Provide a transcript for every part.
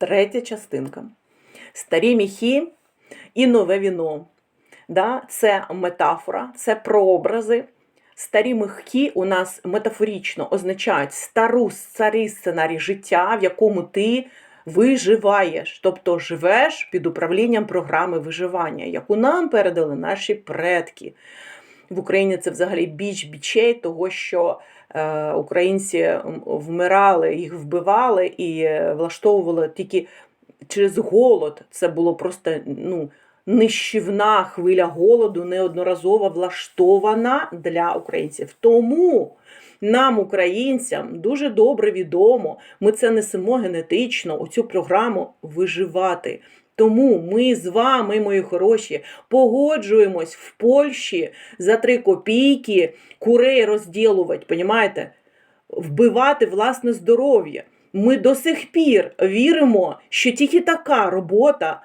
Третя частинка. Старі міхи і нове віно. Да? Це метафора, це прообрази. Старі михи у нас метафорично означають стару старий сценарій життя, в якому ти виживаєш, тобто живеш під управлінням програми виживання, яку нам передали наші предки. В Україні це взагалі біч бічей, того що е, українці вмирали, їх вбивали і е, влаштовували тільки через голод. Це було просто ну, нищівна хвиля голоду, неодноразово влаштована для українців. Тому нам, українцям, дуже добре відомо, ми це несемо генетично, оцю програму виживати. Тому ми з вами, мої хороші, погоджуємось в Польщі за три копійки курей розділувати, понімаєте? Вбивати власне здоров'я. Ми до сих пір віримо, що тільки така робота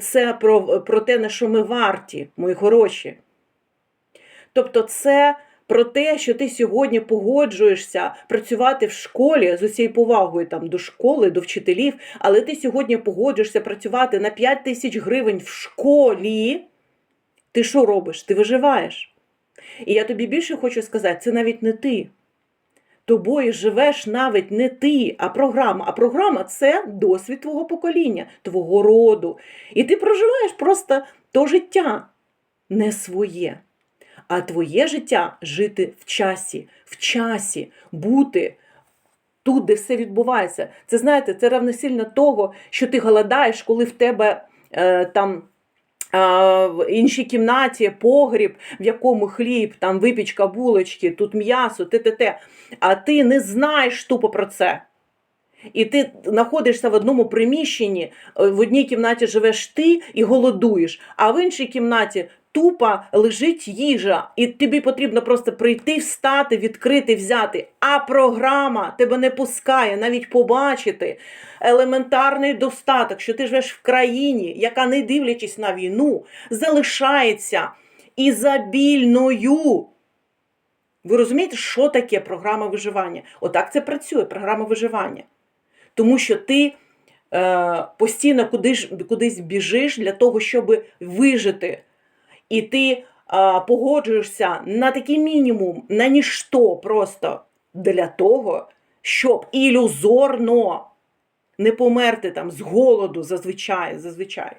це про, про те, на що ми варті, мої хороші. Тобто, це про те, що ти сьогодні погоджуєшся працювати в школі з усією повагою там, до школи, до вчителів, але ти сьогодні погоджуєшся працювати на 5 тисяч гривень в школі. Ти що робиш? Ти виживаєш. І я тобі більше хочу сказати, це навіть не ти. Тобою живеш навіть не ти, а програма. А програма це досвід твого покоління, твого роду. І ти проживаєш просто то життя не своє. А твоє життя жити в часі, в часі, бути тут, де все відбувається. Це знаєте, це равносильно того, що ти голодаєш, коли в тебе е, там. В іншій кімнаті погріб, в якому хліб, там випічка, булочки, тут м'ясо, те-те-те. А ти не знаєш тупо про це. І ти знаходишся в одному приміщенні, е, в одній кімнаті живеш ти і голодуєш, а в іншій кімнаті тупо лежить їжа, і тобі потрібно просто прийти, встати, відкрити, взяти. А програма тебе не пускає навіть побачити елементарний достаток, що ти живеш в країні, яка, не дивлячись на війну, залишається ізобільною. Ви розумієте, що таке програма виживання? Отак це працює, програма виживання. Тому що ти е, постійно кудись, кудись біжиш для того, щоб вижити. І ти а, погоджуєшся на такий мінімум, на ніщо просто для того, щоб ілюзорно не померти там з голоду зазвичай. зазвичай.